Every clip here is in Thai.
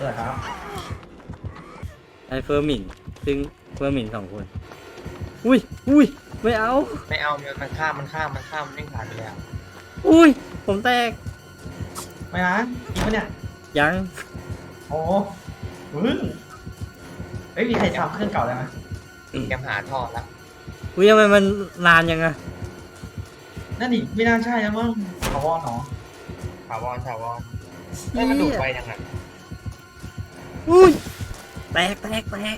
สวยครับไอ้เฟอร์มินซึ่งเฟอร์มินสองคน อุ้ยอุ้ยไม่เอา ไม่เอามันมันข้ามมันข้ามมันข้ามมันวิ่งผ่านไปแล้วอุ้ย ผมแตก ไม่นะจริงปะเนี่ยยังโอ้มึงเฮ้ยมีใครทำเครื่องเก่าได้ไหมแกมหาท่อแล้วอุ้ยทำไมมันนานยังอะนั่นดิไม่น่าใช่นะมั้งขาวอนเนาะถาวรถาวรเฮ้ยมันดูดไปยังไง อุ้ยแตกแตกแตก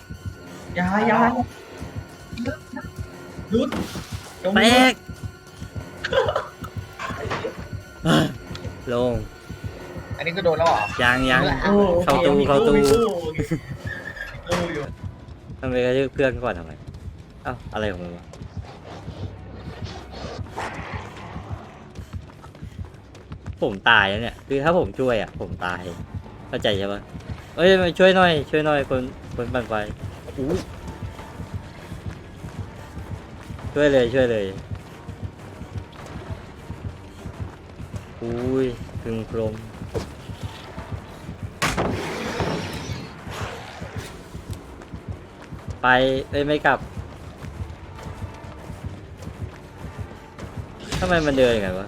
ยายยายรุดจงแตรุดกเอ้ยลงอันนี้ก็โดนแล้วเหรอยังยัง โอ้โหเข้าตู้เข้าตู้ มีตู้ตู้อยู่ทำไมกระทืบเพื่อนก่อนทำไมเอ้าอะไรของมึงวะผมตายแล้วเนี่ย คือถ้าผมช่วยอะ ผมตาย เข้าใจใช่ปะ เอ้ยมาช่วยหน่อย ช่วยหน่อยคนคนปั่นไฟอู้ช่วยเลยช่วยเลยอุ้ยพึงพรมไปเอ้ยไม่กลับทำไมมันเดินอย่างไงวะ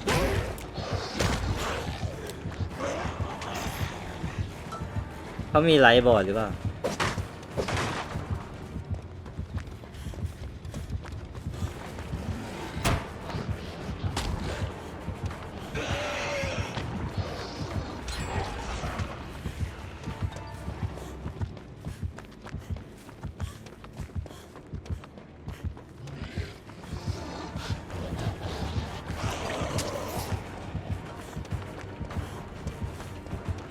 เขามีไลท์บอร์ดหรือเปล่า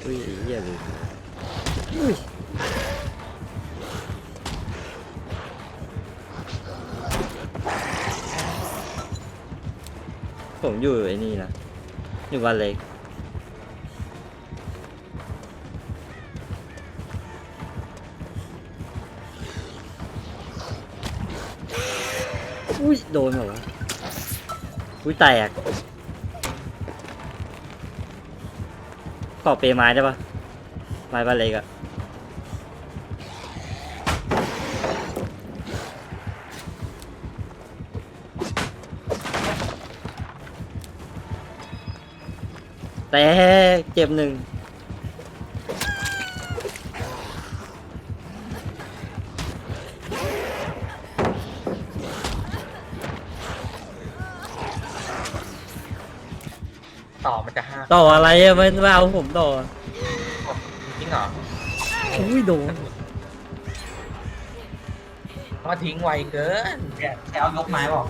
อุ้ยไอ้เหี้ยเลยอุ้ย ผมอยู่ไอ้นี่นะอยู่วันเล็ก อุ้ย โดนเหรอวะ อุ้ยแตก ขอเปรย์ไม้ได้ปะไม้บ้านเล็กอะ แต่เจ็บหนึ่งต่อมันจะห้าต่ออะไรอะไม่ไม่เอาผมต่อจริงเหรออุ้ยโดนเพราะทิ้งไวเกินแกแกเอายกไม้เปล่า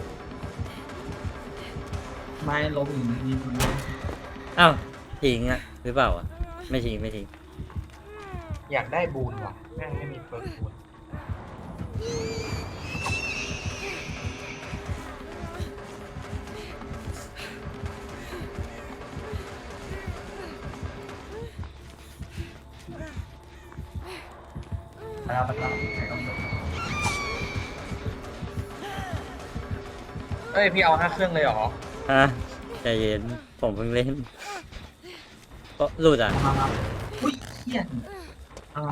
ไม้ล้มอยู่นี่มันอ้าว ทิ้งอะหรือเปล่าอะไม่ทิ้งไม่ทิ้งอยากได้บูนว่ะแม่งไม่มีเปิร์บูนไปแล้วไปแล้วใครต้องยกเอ้ย พี่เอาห้าเครื่องเลยเหรอฮะใจเย็นผมเพิ่งเล่น ก็หลุดอะมามาอุ้ยเฮี้ยอ่า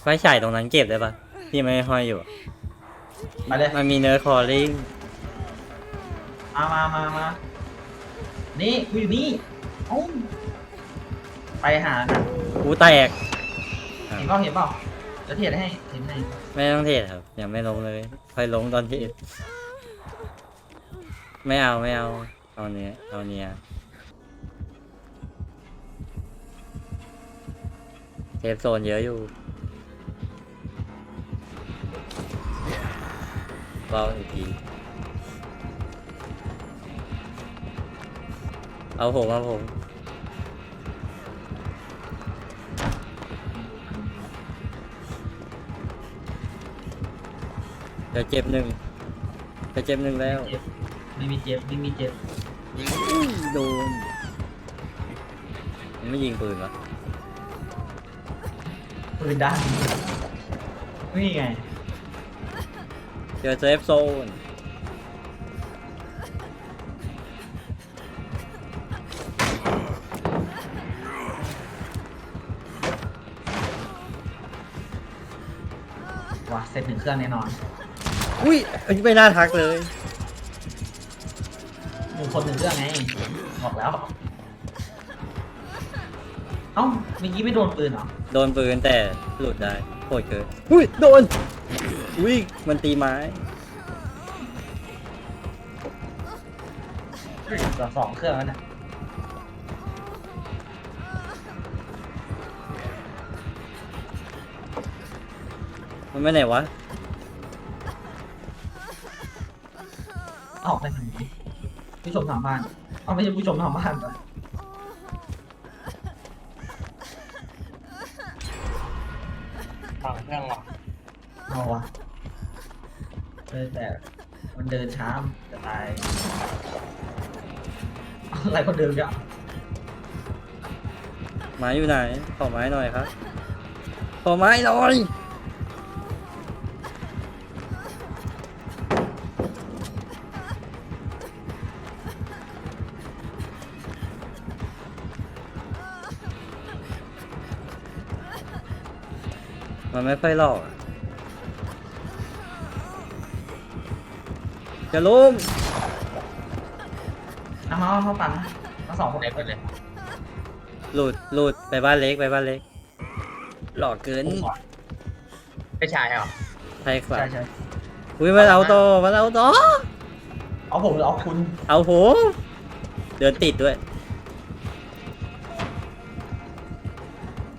ไฟฉายตรงนั้นเก็บได้ปะที่ไม่ห้อยอยู่อะมาเลยมันมีเนื้อคอลลิ่งมามามามานี่กูอยู่นี่เอ้าไปหานะกูแตก เห็นเปล่าเห็นเปล่าจะเทียดให้เห็นให้ไม่ต้องเทรดครับ ยังไม่ลงเลยค่อยลงตอนเทรดไม่เอาไม่เอา เอาเนี้ยเอาเนี้ย เซฟโซนเยอะอยู่เบาอีกทีเอาผมเอาผมเดี๋ยวเจ็บหนึ่งจะเจ็บหนึ่งแล้ว เจ็บไม่มีเจ็บไม่มีเจ็บโดนมันไม่ยิงปืนวะ ปืนด้านนี่ไง เจอเซฟโซน ว่าเสร็จหนึ่งเครื่องแน่นอนอุ้ยอันนี้ไม่น่าทักเลย หนึ่งคนหนึ่งเครื่องไง บอกแล้ว เอ้าเมื่อกี้ไม่โดนปืนหรอ โดนปืนแต่หลุดได้โคตรเกินอุ้ยโดนอุ้ยมันตีไม้เหลือสองเครื่องแล้วนะมันไม่ไหนวะออกไปทางไหนผู้ชมทางบ้านเอาไม่ใช่ผู้ชมทางบ้านก่อนต่ แต่มันเดินช้าจะตายอะไรก็เดินกันไม้อยู่ไหน ขอไม้หน่อยครับ ขอไม้หน่อยมันไม่ค่อยหลอกอะ จะล้มเอามาเอาเข้าปั่นมาสองคนไหนก็เลยหลุดหลุดไปบ้านเล็กไปบ้านเล็ก หลอกเกินไม่ใช่เหรอใช่ครับใช่ใช่อุ้ยมันเอาต่อมันเอาต่อเอาผมหรือเอาคุณเอาผมเดินติดด้วย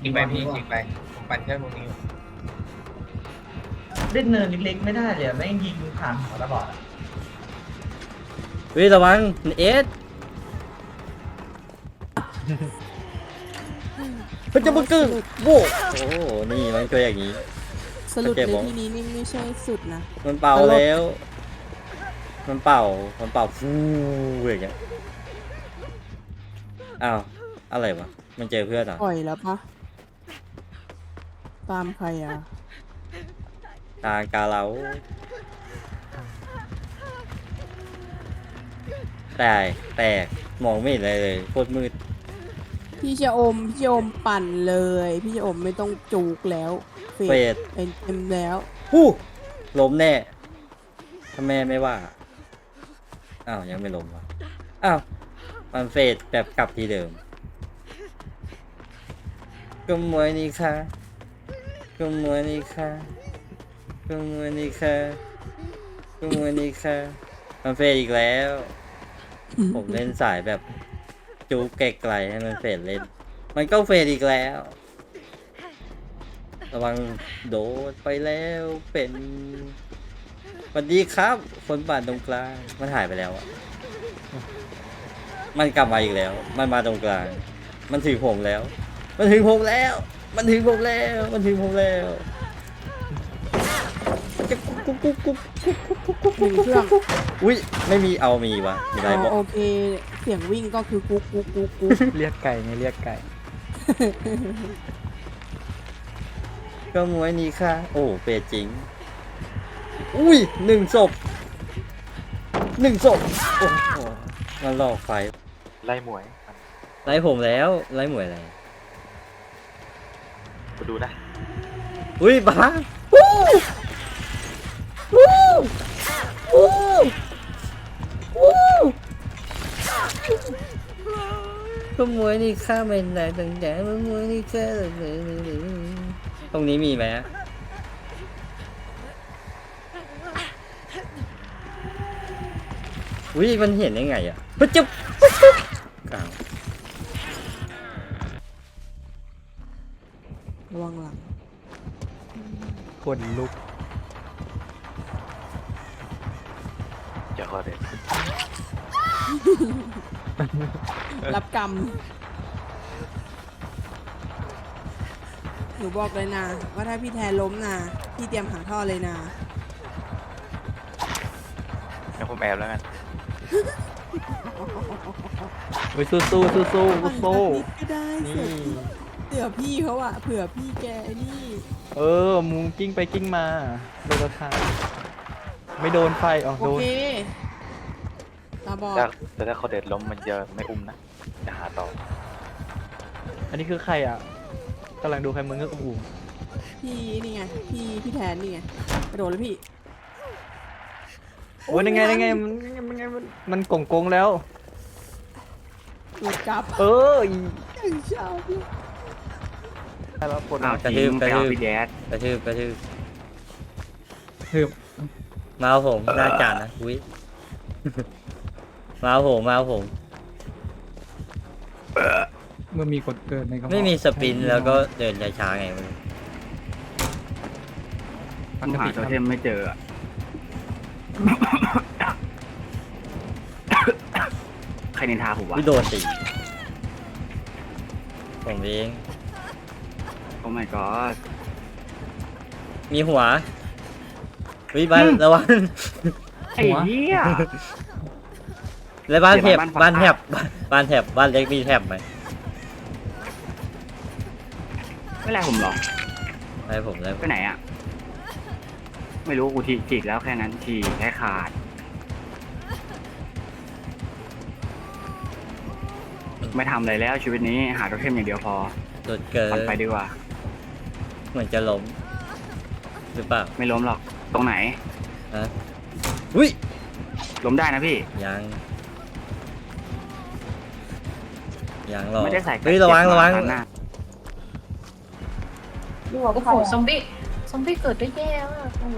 ยิงไปพี่ยิงไปผมปั่นเครื่องตรงนี้อยู่เล่นเนินเล็กๆไม่ได้เลยอะแม่งยิงผ่านหัวตลอดอะ เฮ้ยระวังเอสเฮ้ยจะมึงกึ่งโว้โอ้โหนี่มันช่วยอย่างนี้ สรุปโอเคในผมที่นี้นี่ไม่ใช่สุดนะ มันเป่าตลกแล้ว มันเป่า มันเป่าฟูอย่างเงี้ย อ้าว อะไรวะ มันเจอเพื่อนเหรอปล่อยแล้วปะตามใครอะ ตางกาเลา แตกแตกมองไม่เห็นอะไรเลยโคตรมืดพี่จะอมพี่จะอมปั่นเลย พี่จะอมไม่ต้องจูกแล้วเฟเฟดดเป็นเต็มแล้วฮู้ล้มแน่ถ้าแม่ไม่ว่าอ้าวยังไม่ล้มวะอ้าวมันเฟดแบบกลับที่เดิมก็มวยนี่ค่ะก็มวยนี่ค่ะก็มวยนี่ค่ะก็มวยนี่ค่ะมันเฟดอีกแล้ว ผมเล่นสายแบบจูไกลๆให้มันเฟดเล่น มันก็เฟดอีกแล้ว ระวังโดดไปแล้วเป็นสวัสดีครับ คนป่านตรงกลาง มันหายไปแล้วอะมันกลับมาอีกแล้ว มันมาตรงกลาง มันถึงผมแล้ว มันถึงผมแล้ว มันถึงผมแล้ว มันถึงผมแล้ว กุ๊กกุ๊กกุ๊กกุ๊กกุ๊กกุ๊กกุ๊กหนึ่งเครื่องอุ้ยไม่มีเอามีวะมีอะไรอ๋บออกโอเค เสียงวิ่งก็คือกุ๊กกุ๊กกุ๊กกุ๊กเรียกไก่ไงเรียกไก่ ก็มวยนี้ค่ะ โอ้เปรตจริง อุ้ยหนึ่งศพหนึ่งศพโอ้โหมันหลอกไฟไล่หมวยไล่ผมแล้วไล่หมวยอะไรมาดูนะอุ้ยบ้า วู้วู้วู้วู้ก็มวยนี่ข้าไม่ได้ตั้งแต่มวยนี่แค่ตรงนี้มีไหมอะอุ้ยมันเห็นได้ไงอะปึ๊บจุ๊บปึ๊บจุ๊บกลางระวังหลังคนลุก เดี๋ยวขอเด็ดรับกรรม หนูบอกเลยนะว่าถ้าพี่แทนล้มนะพี่เตรียมหาท่อเลยนะ งั้นผมแอบแล้วกันไปสู้สู้สู้สู้ปั่นสู้สักนิดก็ได้เสืนี่อพี่เสือพี่เขาอะเผื่อพี่แกไอ้นี่ เออมูกิ้งไปกิ้งมาโดนกระทาง ไม่โดนไฟอ๋อโอโดน เคตาบอดถ้าแต่ถ้าเขาเด็ดล้มมันจะไม่อุ้มนะจะหาต่ออันนี้คือใครอะกำลังดูใครมึงก็อู้พี่นี่ไงพี่พี่แทนนี่ไงกระโดดแล้วพี่โอ้ยยังไงยังไงมันมันไงมันมันกงกงๆแล้ว หลุดกลับเอออีอย่างชอบเลยได้แล้วปลดอ้าวกระทืบกระทืบกระทืบกระทืบ คือ มาเอาผมหน้าจานนะอุ้ยมาเอาผมมาเอาผม เมื่อมีกฎเกิดในกระเพาะไม่มีสปรินต์แล้วก็เดินช้าๆไงมันปกติครับไม่เจออะใครนินทาผมวะวิโดนตีผมเองโอ้ my god มีหัว วิบ้านระวังไอ้เหี้ย แล้วบ้านแถบเดี๋ยวบ้าบ้านนแถฟ้าบบ้านแถบบ้านเล็กมีแถบไหมไม่แลผมเหรอให้ผมเลยไปไหนอะไม่รู้กูทีฉีกแล้วแค่นั้นฉีกแค่ขาด ไม่ทำอะไรแล้วชีวิตนี้หาโทเทมอย่างเดียวพอสุดเกินปัดไปดีกว่า เหมือนจะล้มหรือเปล่า ไม่ล้มหรอก ตรงไหนฮะอุ้ยล้มได้นะพี่ ยังยังหรอไม่ได้ใส่เฮ้ยระวังระวังเจ็บมาหน้าโอ้โหซอมบี้ซอมบี้เกิดได้แย่มากโอ้โห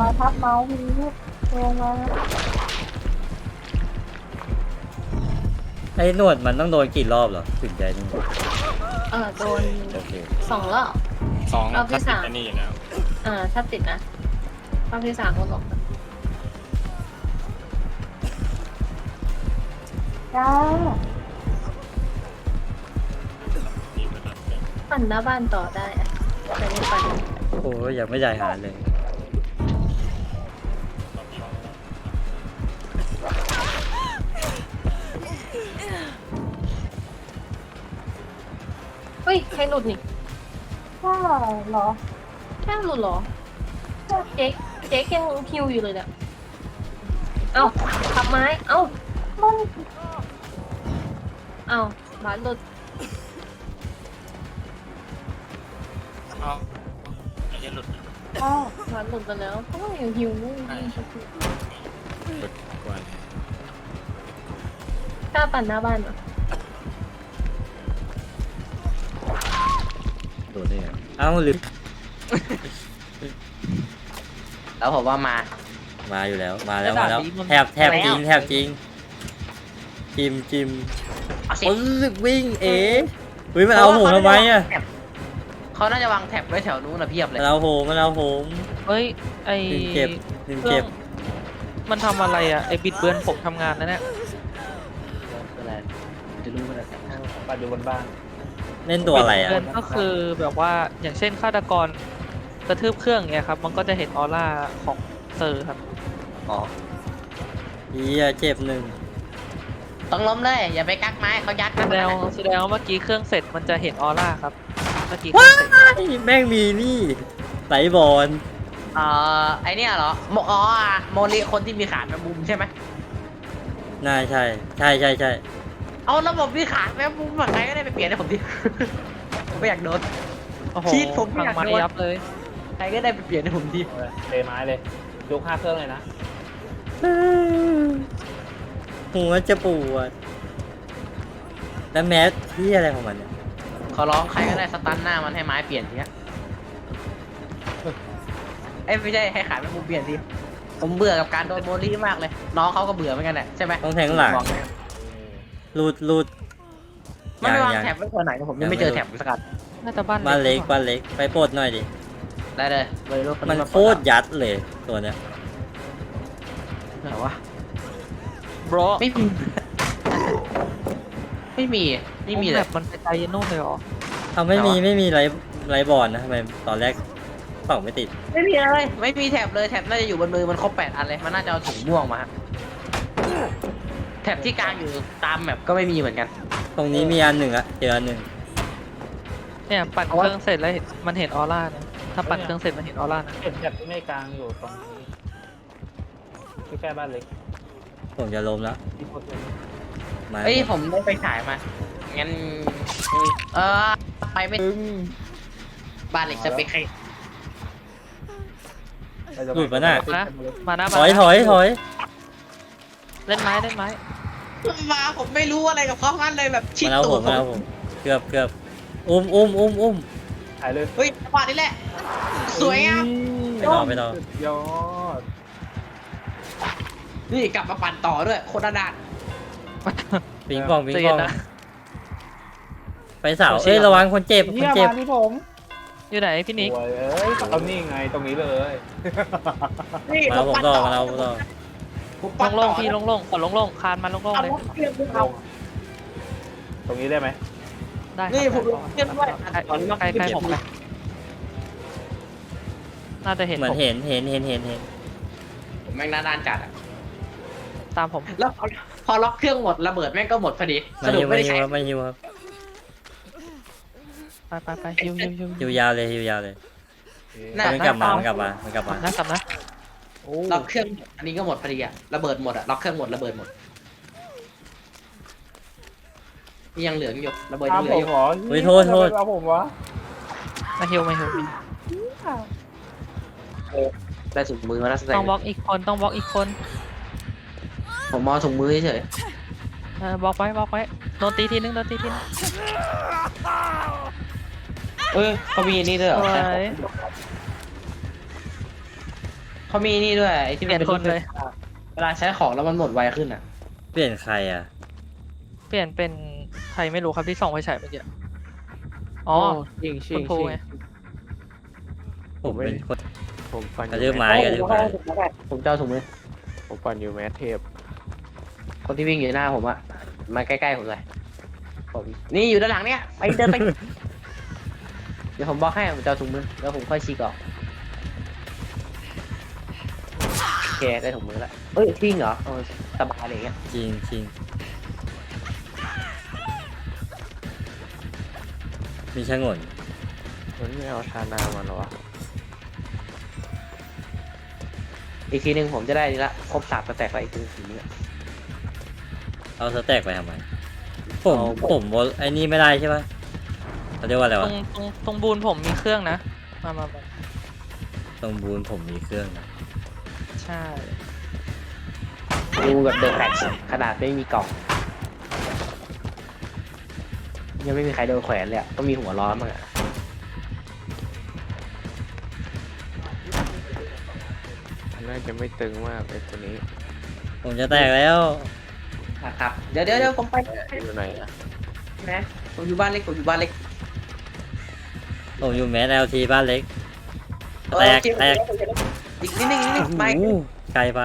มาทับเมาส์มีลูกลงมาไอ้หนวดมันต้องโดนกี่รอบเหรอถึงจะนี่เออโดนโอเคสองรอบ สองรอบที่ถ้าติดสามอันนี้อยู่แล้วอ่าถ้าติดนะรอบที่สามก็ลงจ้าปั่นหน้าบ้านต่อได้อะแต่ไม่ปั่นโอ้ยยังไม่ได้หาเลย ยใครหลุดนี่ใช่เหรอแค่หลุดเหรอเจ๊กเจ๊กยังฮิวอยู่เลยเนี่ยเอ้าขับไม้เอ้ามันเอ้าบาสหลุดเอาไอ้เหี้ยหลุดอ้าวบาสหลุดไปแล้วเขาก็ยังฮิวนู่นนี่หลุดกว่ากล้าปั่นหน้าบ้านเหรอ โดนได้ไงเอ้าลืมแล้วผมว่ามา มาอยู่แล้ว มาแล้ว มาแล้วระดับนี้มันแทบแทบจริง แทบจริง จิมจิมเอาสิโอ้ยวิ่งเอ๋เฮ้ยมันเอาผมทำไมอะเขาน่าจะวางแท็บไว้แถวนู้นนะเพียบเลยมันเอาผมมันเอาผมเฮ้ย ไอหนึ่งเจ็บหนึ่งเครื่เจ็อบงมันทำอะไรอะ ไอบิดเบือนผมทำงานนะเนี่ยจะรู้มันไปดูบนบ้าน เล่นตัวอะไรอะบิดเบือนก็คือแบบว่าอย่างเช่นฆาตกรกระทืบเครื่องเนี่ยครับ มันก็จะเห็นออร่าของเซอร์ครับ อ๋อเฮียเจ็บหนึ่งต้องล้มเลย อย่าไปกักไม้เขายัดแสนะดงแสดงว่าเมื่อกี้เครื่องเสร็จมันจะเห็นออร่าครับ เมื่อกี้เครื่องเสร็จไอ้แม่งมีนี่ไหลบอลเอ่อไอเนี่ยเหรอโมอ๋ออะโมลิคนที่มีขาแมงมุมใช่ไหมน่าใช่ ใช่ใช่ใช่ เอาระบบมีขาแมงมุมอะใครก็ได้ไปเปลี่ยนให้ผมดิผมไม่อยากโดน โอ้โหชีทผมไม่พังอยากไม้โดน ยับเลย ใครก็ได้ไปเปลี่ยนให้ผมดิเลยไม้เลยยกห้าเครื่องเลยนะหัวจะปวด แล้วแมสที่อะไรของมันเนี่ยขอร้องใครก็ได้สตันหน้ามันให้ไม้เปลี่ยนทีอะเอ้ยไม่ใช่ให้ขาแมงมุมเปลี่ยนทีผมเบื่อกับการโดนโมลิมากเลย น้องเขาก็เบื่อเหมือนกันแหละใช่ไหมต้องแทงหลัง บอกเลย รูดรูดมันไม่วางยังแถบไว้ตัวไหนผมยังไม่เจอแถบสักอันน่าจะบ้านบ้านเล็กกว่าบ้านเล็กไปปลดหน่อยดิ ได้เลยบริโภคมันโคตรยัดเลยตัวเนี้ยไหนวะ bro ไม่มีไม่มีไม่มีเลแบยบมันไปไกลยันนู่นเลยเหรอเอาไม่มีไม่มีไรไรบอลนะทำไมตอนแรกเป่าไม่ติด ไม่มีเลยไม่มีแถบเลยแถบน่าจะอยู่บนมือมันครบแปดอันเลยมันน่าจะเอาถุงม่วงมาฮะ แถบที่กลางอยู่ตามแมปก็ไม่มีเหมือนกัน ตรงนี้มีอันหนึ่งอะเจออันหนึ่งเนี่ยปั่นเอาเควะรื่องเสร็จแล้วเห็นมันเห็นออร่านะถ้าปั่นเครื่องเสร็จมันเห็นออร่านะเข็มจับที่ไม่กลางอยู่ตรงนี้ที่แค่บ้านเล็กผมจะล้มแล้วที่โคตรเลยไม้เอ้ยหผมมได้ไปฉายมา งั้น เออไปไม่ถึงบ้านเหล็กสเปคใครหลุดปะน่ะนะมานะถมาอยนะถอยถอย เล่นไม้เล่นไม้มาผมไม่รู้อะไรกับเขางั้นเลยแบบชิดมาแล้วตัผวมมาแล้วผมเกือบเกือบอุ้มอุ้มอุ้มอุ้มถ่ายเลยเฮ้ยจังหวะนี้แหละ สวยงามไปต่อไปต่อสุดยอดนี่กลับมาปั่นต่อด้วยโคตรดานปิงปองปิงใจปเย็องนนะไปเสาเอ้ยระวังคนเจ็บคเยี่นยเจ็บมาที่ผมอยู่ไหนพี่นิกโอ้ยเอ้ยเอานี่ไงตรงนี้เลยนี่มาแล้วผมปั่นต่อมาแล้วผมต่อ ผมปั่นโล่ต่งอๆพี่โล่งๆขอโล่งๆคานมาโล่งเอาๆเลยรถเครื่องพวกเราตรงนี้ได้ไหมได้ครับนี่ผมลงเครื่องด้วยใกล้ใกล้ใกล้ผมไปน่าจะเห็นเหมือผนมเห็นเห็นเห็นเห็นเห็นผมแม่งนานๆจัดอะตามผมแล้วพอพอล็อกเครื่องหมดระเบิดแม่งก็หมดพอดีสมารุฮิปวไม่มาได้ฮิวใช้ครับมาฮิวครับไปไปไปฮิวฮิวฮิวฮิวยาวเลยฮิวยาวเลยน่ามันกลับมามันกลับมามันกลับมาน่ากลับนะ โอ้ล็อกเครื่องหมดอันนี้ก็หมดพอดีอะระเบิดหมดอะล็อกเครื่องหมดระเบิดหมดนี่ยังเหลืออยู่ระเบิดตายัมงเหลืผอมอยู่เหรอเฮ้ยโทษโทษเอาผมวะมาฮิวมาฮิวได้ถุงมือมาแล้วแสดต้องงบล็อกอีกคนต้องบล็อกอีกคนผมมองถุงมือเฉยเออบล็อกไว้บล็อกไว้โดนตีทีนึงโดนตีทีนึงเอ้ยเขามีนี่ด้วยเหรอสวย เขามีนี่ด้วยไอ้ที่เปลี่ยนป็คนเลย เวลาใช้ของแล้วมันหมดไวขึ้นอะเปลี่ยนใครอะ เปลี่ยนเป็นใครไม่รู้ครับที่ส่องไฟฉายเมื่อกี้อ๋อจริงจริคุงณครูไง ผมเป็นคน ผมฟันกระลือไม้กระลือไม้ผมจะเอาถุงมือผมฟันอยู่แมสเทพคนที่วิ่งอยู่หน้าผมอะมาใกล้ๆผมเลยผมนี่อยู่ด้านหลังเนี่ยไปเดินไป เดี๋ยวผมบล็อกให้ผมจะเอาถุงมือแล้วผมค่อยฉีกออก เคได้ถุงมือแล้วเอ้ยจริงเหรอเออสบายอะไรอย่างเงี้ยจริงจริงมีชะงนมันไม่เอาชานามาหรอวะอีกทีหนึ่งผมจะได้นี่ละครบสามสแต็กแล้วอีกทีหนึ่งถุงมือเอาสแต็กไปทำไมผมผมบนไอ้นี่ไม่ได้ใช่ปะเขาเรียกว่าอะไรตรวะงตรงตรงบูนผมมีเครื่องนะ มามามา ตรงบูนผมมีเครื่องนะ ใช่ดูแบบเดอะแฟกขนาดไม่มีกล่อง ยังไม่มีใครโดนแขวนเลยอะต้องมีหัวร้อนมั้งอะน่าจะไม่ตึงมากไอ้ตัวนี้ผมจะแตกแล้ว อะครับ เดี๋ยวเดี๋ยวเดี๋ยวผมไปอยู่ไหนอะนะผมอยู่บ้านเล็กผมอยู่บ้านเล็กผมอยู่แมสเอลทีบ้านเล็กเออแตก โอเคแตกอีีกนิดนึงอีกนิดนึงไปโอ้โหไกลไป